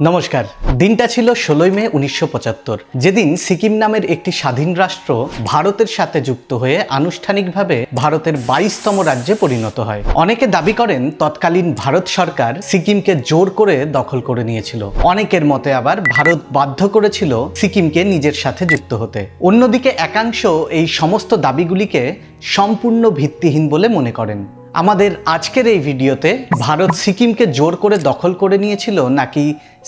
নমস্কার। দিনটা ছিল ষোলোই মে উনিশশো পঁচাত্তর। যেদিন সিকিম নামের একটি স্বাধীন রাষ্ট্র ভারতের সাথে যুক্ত হয়ে আনুষ্ঠানিকভাবে ভারতের বাইশতম রাজ্যে পরিণত হয়। অনেকে দাবি করেন তৎকালীন ভারত সরকার সিকিমকে জোর করে দখল করে নিয়েছিল। অনেকের মতে আবার ভারত বাধ্য করেছিল সিকিমকে নিজের সাথে যুক্ত হতে। অন্যদিকে একাংশ এই সমস্ত দাবিগুলিকে সম্পূর্ণ ভিত্তিহীন বলে মনে করেন। আমাদের আজকের এই ভিডিওতে ভারত সিকিমকে জোর করে দখল করে নিয়েছিল নাকি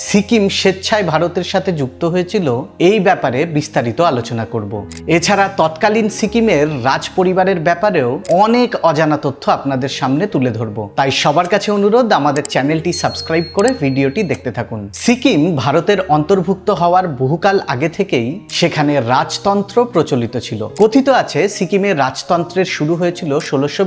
সিকিম স্বেচ্ছায় ভারতের সাথে যুক্ত হয়েছিল, এই ব্যাপারে বিস্তারিত আলোচনা করব। এছাড়া তৎকালীন সিকিমের রাজ পরিবারের ব্যাপারেও অনেক অজানা তথ্য আপনাদের সামনে তুলে ধরব। তাই সবার কাছে অনুরোধ, আমাদের চ্যানেলটি সাবস্ক্রাইব করে ভিডিওটি দেখতে থাকুন। সিকিম ভারতের অন্তর্ভুক্ত হওয়ার বহুকাল আগে থেকেই সেখানে রাজতন্ত্র প্রচলিত ছিল। কথিত আছে সিকিমের রাজতন্ত্রের শুরু হয়েছিল ষোলোশো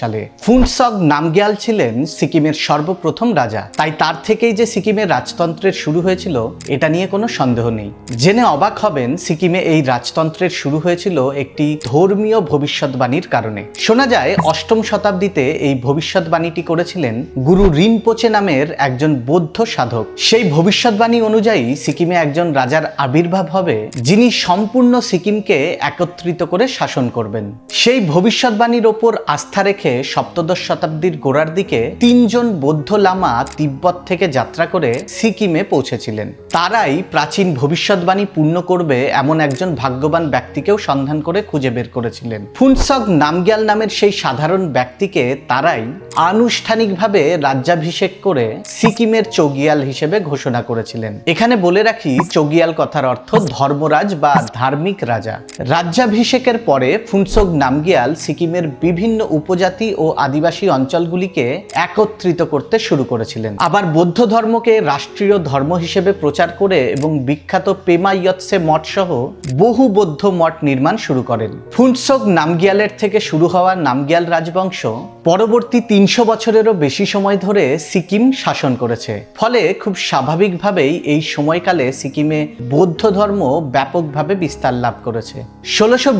সালে। ফুনসগ নামগিয়াল ছিলেন সিকিমের সর্বপ্রথম রাজা। তাই তার থেকেই যে সিকিমের রাজতন্ত্রের শুরু হয়েছিল, এটা নিয়ে কোনো সন্দেহ নেই। জেনে অবাক হবেন, সিকিমে এই রাজতন্ত্রের শুরু হয়েছিল একটি ধর্মীয় ভবিষ্যৎবাণীর কারণে। শোনা যায়, অষ্টম শতাব্দীতে এই ভবিষ্যৎবাণীটি করেছিলেন গুরু রিনপোচে নামের একজন বৌদ্ধ সাধক। সেই ভবিষ্যৎবাণী অনুযায়ী সিকিমে একজন রাজার আবির্ভাব হবে, যিনি সম্পূর্ণ সিকিমকে একত্রিত করে শাসন করবেন। সেই ভবিষ্যৎবাণীর ওপর আস্থা রেখে সপ্তদশ শতাব্দীর গোড়ার দিকে তিনজন বৌদ্ধ লামা তিব্বত থেকে যাত্রা করে সিকিমে পৌঁছেছিলেন। তারাই প্রাচীন ভবিষ্যৎবাণী পূর্ণ করবে এমন একজন ভাগ্যবান ব্যক্তিকেও সন্ধান করে খুঁজে বের করেছিলেন। ফুনসগ নামগিয়াল নামের সেই সাধারণ ব্যক্তিকে তারাই আনুষ্ঠানিকভাবে রাজ্যাভিষেক করে সিকিমের চৌগিয়াল হিসেবে ঘোষণা করেছিলেন। এখানে বলে রাখি, চৌগিয়াল কথার অর্থ ধর্মরাজ বা ধার্মিক রাজা। রাজ্যাভিষেকের পরে ফুনসগ নামগিয়াল সিকিমের বিভিন্ন উপজাতি ও আদিবাসী অঞ্চলগুলিকে একত্রিত করতে শুরু করেছিলেন। আবার বৌদ্ধ ধর্মকে রাষ্ট্রীয় ধর্ম হিসেবে প্রচার করে এবং বিখ্যাত পেমা ইয়ৎসে মঠ সহ বহু বৌদ্ধ মঠ নির্মাণ শুরু করেন। ফুনসগ নামগিয়ালের থেকে শুরু হওয়া নামগিয়াল রাজবংশ পরবর্তী তিনশো বছরেরও বেশি সময় ধরে সিকিম শাসন করেছে। ফলে খুব স্বাভাবিকভাবেই এই সময়কালে সিকিমে বৌদ্ধ ধর্ম ব্যাপকভাবে বিস্তার লাভ করেছে। ষোলোশো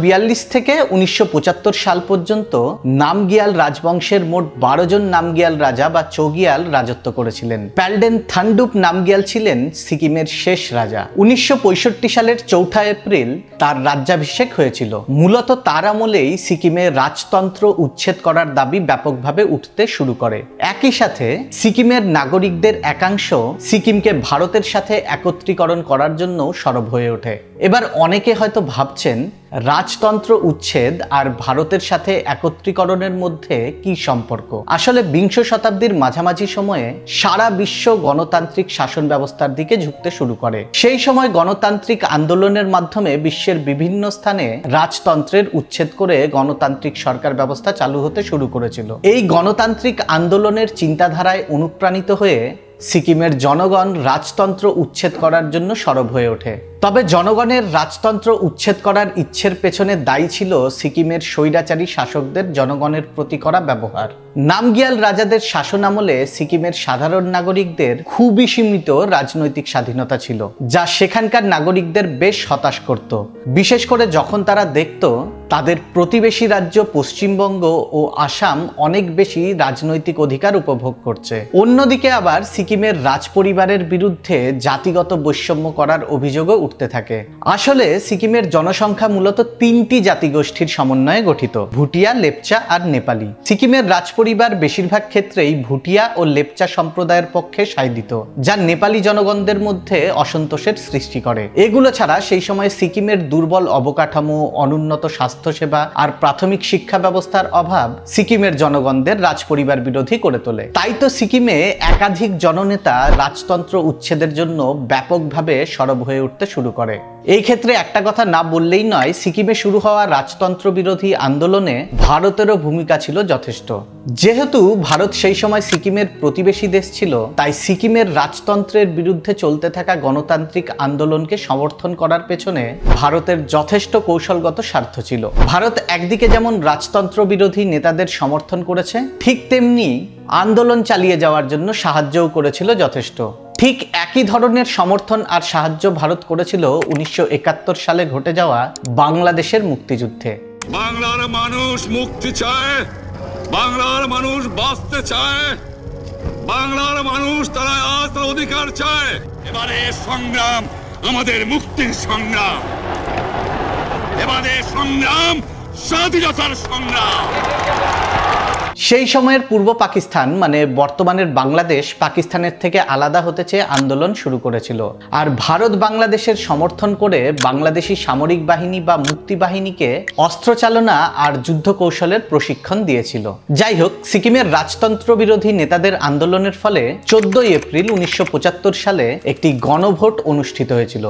থেকে উনিশশো পঁচাত্তর সাল পর্যন্ত নামগিয়াল রাজবংশের মোট বারো জন নামগিয়াল রাজা বা চৌগিয়াল রাজত্ব করেছিলেন। প্যালডেন থান্ডুপ নামগিয়াল ছিলেন সিকিমের শেষ রাজা। উনিশশো সালের চৌঠা এপ্রিল তার রাজ্যাভিষেক হয়েছিল। মূলত তার আমলেই সিকিমে রাজতন্ত্র উচ্ছেদ করার দাবি ব্যাপকভাবে উঠতে শুরু করে। একই সাথে সিকিমের নাগরিকদের একাংশ সিকিমকে ভারতের সাথে একত্রীকরণ করার জন্য সরব হয়ে ওঠে। এবার অনেকে হয়তো ভাবছেন রাজতন্ত্র উচ্ছেদ আর ভারতের সাথে একত্রীকরণের মধ্যে কি সম্পর্ক? আসলে বিংশ শতাব্দীর মাঝামাঝি সময়ে সারা বিশ্ব গণতান্ত্রিক শাসন ব্যবস্থার দিকে ঝুঁকতে শুরু করে। সেই সময় গণতান্ত্রিক আন্দোলনের মাধ্যমে বিশ্বের বিভিন্ন স্থানে রাজতন্ত্রের উচ্ছেদ করে গণতান্ত্রিক সরকার ব্যবস্থা চালু হতে শুরু করেছিল। এই গণতান্ত্রিক আন্দোলনের চিন্তাধারায় অনুপ্রাণিত হয়ে সিকিমের জনগণ রাজতন্ত্র উচ্ছেদ করার জন্য সরব হয়ে ওঠে। তবে জনগণের রাজতন্ত্র উচ্ছেদ করার ইচ্ছের পেছনে দায়ী ছিল সিকিমের স্বৈরাচারী শাসকদের জনগণের প্রতি করা ব্যবহার। নামগিয়াল রাজাদের শাসন আমলে সিকিমের সাধারণ নাগরিকদের খুবই সীমিত রাজনৈতিক স্বাধীনতা ছিল, যা সেখানকার নাগরিকদের বেশ হতাশ করত। বিশেষ করে যখন তারা দেখত তাদের প্রতিবেশী রাজ্য পশ্চিমবঙ্গ ও আসাম অনেক বেশি রাজনৈতিক অধিকার উপভোগ করছে। অন্যদিকে আবার সিকিমের রাজ পরিবারের বিরুদ্ধে জাতিগত বৈষম্য করার অভিযোগও উঠতে থাকে। আসলে সিকিমের জনসংখ্যা মূলত তিনটি জাতিগোষ্ঠীর সমন্বয়ে গঠিত, ভুটিয়া, লেপচা আর নেপালি। সিকিমের রাজপরিবার বেশিরভাগ ক্ষেত্রেই ভুটিয়া ও লেপচা সম্প্রদায়ের পক্ষে সায় দিত যা নেপালি জনগণদের মধ্যে অসন্তোষের সৃষ্টি করে। এগুলো ছাড়া সেই সময় সিকিমের দুর্বল অবকাঠামো, অনুন্নত স্বাস্থ্যসেবা আর প্রাথমিক শিক্ষা ব্যবস্থার অভাব সিকিমের জনগণদের রাজপরিবার বিরোধী করে তোলে। তাই তো সিকিমে একাধিক জননেতা রাজতন্ত্র উচ্ছেদের জন্য ব্যাপকভাবে সরব হয়ে উঠতে শুরু করে। এই ক্ষেত্রে একটা কথা না বললেই নয়, সিকিমে শুরু হওয়া রাজতন্ত্র বিরোধী আন্দোলনে ভারতেরও ভূমিকা ছিল যথেষ্ট। যেহেতু ভারত সেই সময় সিকিমের প্রতিবেশী দেশ ছিল, তাই সিকিমের রাজতন্ত্রের বিরুদ্ধে চলতে থাকা গণতান্ত্রিক আন্দোলনকে সমর্থন করার পেছনে ভারতের যথেষ্ট কৌশলগত স্বার্থ ছিল। ভারত একদিকে যেমন রাজতন্ত্র বিরোধী নেতাদের সমর্থন করেছে, ঠিক তেমনি আন্দোলন চালিয়ে যাওয়ার জন্য সাহায্যও করেছিল যথেষ্ট। ঠিক একই ধরনের সমর্থন আর সাহায্য ভারত করেছিল উনিশশো একাত্তর সালে ঘটে যাওয়া বাংলাদেশের মুক্তিযুদ্ধে। বাংলার মানুষ মুক্তি চায়, বাংলার মানুষ বাঁচতে চায়, বাংলার মানুষ তারা আজ অধিকার চায়। এবারে সংগ্রাম, আমাদের মুক্তির সংগ্রাম। এবারে সংগ্রাম, স্বাধীনতার সংগ্রাম। সেই সময়ের পূর্ব পাকিস্তান মানে বর্তমানের বাংলাদেশ, পাকিস্তানের থেকে আলাদা হতে চেয়ে আন্দোলন শুরু করেছিল। আর ভারত বাংলাদেশের সমর্থন করে বাংলাদেশি সামরিক বাহিনী বা মুক্তি বাহিনীকে অস্ত্র চালনা আর যুদ্ধ কৌশলের প্রশিক্ষণ দিয়েছিল। যাই হোক, সিকিমের রাজতন্ত্র বিরোধী নেতাদের আন্দোলনের ফলে চোদ্দই এপ্রিল উনিশশো পঁচাত্তর সালে একটি গণভোট অনুষ্ঠিত হয়েছিল,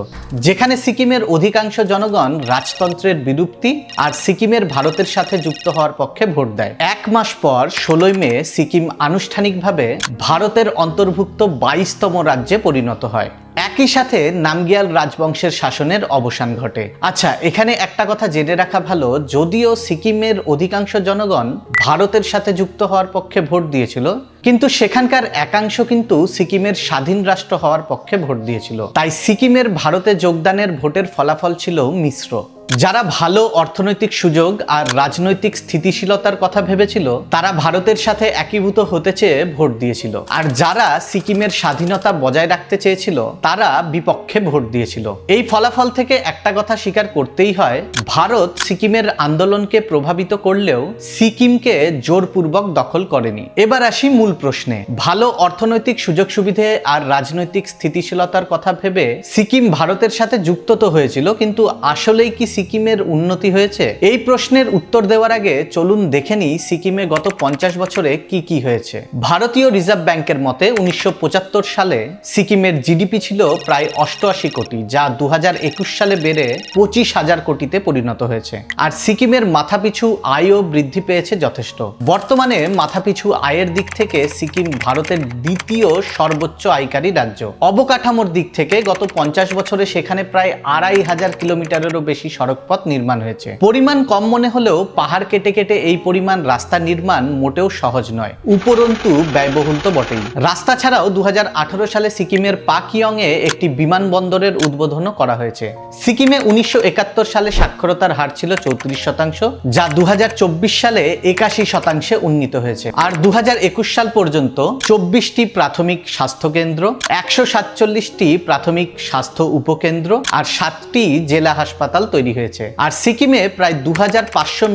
যেখানে সিকিমের অধিকাংশ জনগণ রাজতন্ত্রের বিলুপ্তি আর সিকিমের ভারতের সাথে যুক্ত হওয়ার পক্ষে ভোট দেয়। এক মাস পর ষোলোই মে সিকিম আনুষ্ঠানিকভাবে ভারতের অন্তর্ভুক্ত বাইশতম রাজ্যে পরিণত হয়। একই সাথে নামগিয়াল রাজবংশের শাসনের অবসান ঘটে। আচ্ছা এখানে একটা কথা জেনে রাখা ভালো, যদিও সিকিমের অধিকাংশ জনগণ ভারতের সাথে যুক্ত হওয়ার পক্ষে ভোট দিয়েছিল, কিন্তু সেখানকার একাংশ কিন্তু সিকিমের স্বাধীন রাষ্ট্র হওয়ার পক্ষে ভোট দিয়েছিল। তাই সিকিমের ভারতে যোগদানের ভোটের ফলাফল ছিল মিশ্র। যারা ভালো অর্থনৈতিক সুযোগ আর রাজনৈতিক স্থিতিশীলতার কথা ভেবেছিল, তারা ভারতের সাথে একীভূত হতে চেয়ে ভোট দিয়েছিল। আর যারা সিকিমের স্বাধীনতা বজায় রাখতে চেয়েছিল, তারা বিপক্ষে ভোট দিয়েছিল। এই ফলাফল থেকে একটা কথা স্বীকার করতেই হয়, ভারত সিকিমের আন্দোলনকে প্রভাবিত করলেও সিকিমকে জোরপূর্বক দখল করেনি। এবার আসি মূল প্রশ্নে। ভালো অর্থনৈতিক সুযোগ সুবিধে আর রাজনৈতিক স্থিতিশীলতার কথা ভেবে সিকিম ভারতের সাথে যুক্ত তো হয়েছিল, কিন্তু আসলেই কি সিকিমের উন্নতি হয়েছে? এই প্রশ্নের উত্তর দেওয়ার আগে চলুন দেখে নিই সিকিমে গত পঞ্চাশ বছরে কি কি হয়েছে। ভারতীয় রিজার্ভ ব্যাংকের মতে উনিশশো সালে সিকিমের জিডিপি ছিল প্রায় অষ্টআশি কোটি, যা দু সালে বেড়ে পঁচিশ হাজার কোটিতে পরিণত হয়েছে। আর সিকিমের মাথাপিছু আয়ও বৃদ্ধি পেয়েছে যথেষ্ট। বর্তমানে মাথাপিছু আয়ের দিক থেকে সিকিম ভারতের দ্বিতীয় সর্বোচ্চ আয়কারী রাজ্য। অবকাঠামোর দিক থেকে গত পঞ্চাশ বছরে সেখানে প্রায় আড়াই হাজার কিলোমিটারেরও বেশি সড়কপথ নির্মাণ হয়েছে। পরিমাণ কম মনে হলেও পাহাড় কেটে কেটে এই পরিমাণ রাস্তা নির্মাণ মোটেও সহজ নয়। উপরন্তু ব্যয়বহুল তো বটেই। রাস্তা ছাড়াও দু সালে সিকিমের পাকিয়ং এ একটি বিমানবন্দরের উদ্বোধনও করা হয়েছে। সিকিমে উনিশশো সালে সাক্ষরতার হার ছিল চৌত্রিশ শতাংশ যা দু হাজার চব্বিশ সালে একাশি শতাংশে উন্নীত হয়েছে। আর দু হাজার একুশ সাল পর্যন্ত চব্বিশটি প্রাথমিক স্বাস্থ্য কেন্দ্র একশো সাতচল্লিশটি প্রাথমিক স্বাস্থ্য উপকেন্দ্র আর সাতটি জেলা হাসপাতাল তৈরি হয়েছে। আর সিকিমে প্রায় দু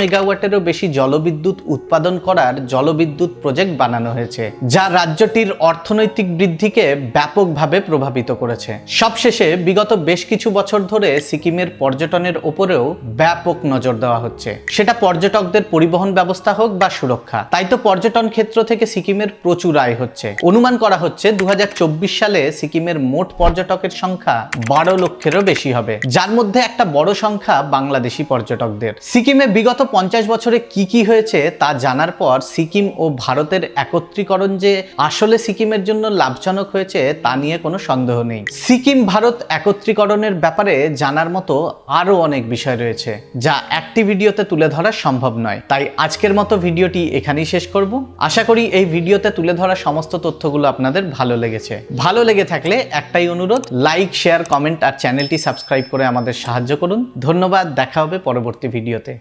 মেগাওয়াটেরও বেশি জলবিদ্যুৎ উৎপাদন করার জলবিদ্যুৎ প্রজেক্ট বানানো হয়েছে, যা রাজ্যটির অর্থনৈতিক বৃদ্ধিকে ব্যাপকভাবে প্রভাবিত করেছে। সবশেষে বিগত বেশ কিছু বছর ধরে সিকিমের পর্যটনের ওপরেও ব্যাপক নজর দেওয়া হচ্ছে। সেটা পর্যটকদের পরিবহন ব্যবস্থা হোক বা সুরক্ষা, তাই তো পর্যটন ক্ষেত্র থেকে সিকিমের প্রচুর আয় হচ্ছে। অনুমান করা হচ্ছে দু হাজার চব্বিশ সালে সিকিমের মোট পর্যটকের সংখ্যা বারো লক্ষেরও বেশি হবে, যার মধ্যে একটা বড় সংখ্যা বাংলাদেশি পর্যটকদের। সিকিমে বিগত পঞ্চাশ বছরে কি কি হয়েছে তা জানার পর সিকিম ও ভারতের একত্রীকরণ যে আসলে সিকিমের জন্য লাভজনক হয়েছে তা নিয়ে কোনো সন্দেহ নেই। সিকিম, ভারত একত্রীকরণের ব্যাপারে জানার মতো আরও অনেক বিষয় রয়েছে, যা একটি ভিডিওতে তুলে ধরা সম্ভব নয়। তাই আজকের মতো ভিডিওটি এখানেই শেষ করব। আশা করি এই ভিডিওতে তুলে ধরা সমস্ত তথ্যগুলো আপনাদের ভালো লেগেছে। ভালো লেগে থাকলে একটাই অনুরোধ, লাইক, শেয়ার, কমেন্ট আর চ্যানেলটি সাবস্ক্রাইব করে আমাদের সাহায্য করুন। ধন্যবাদ দেখা হবে পরবর্তী ভিডিওতে।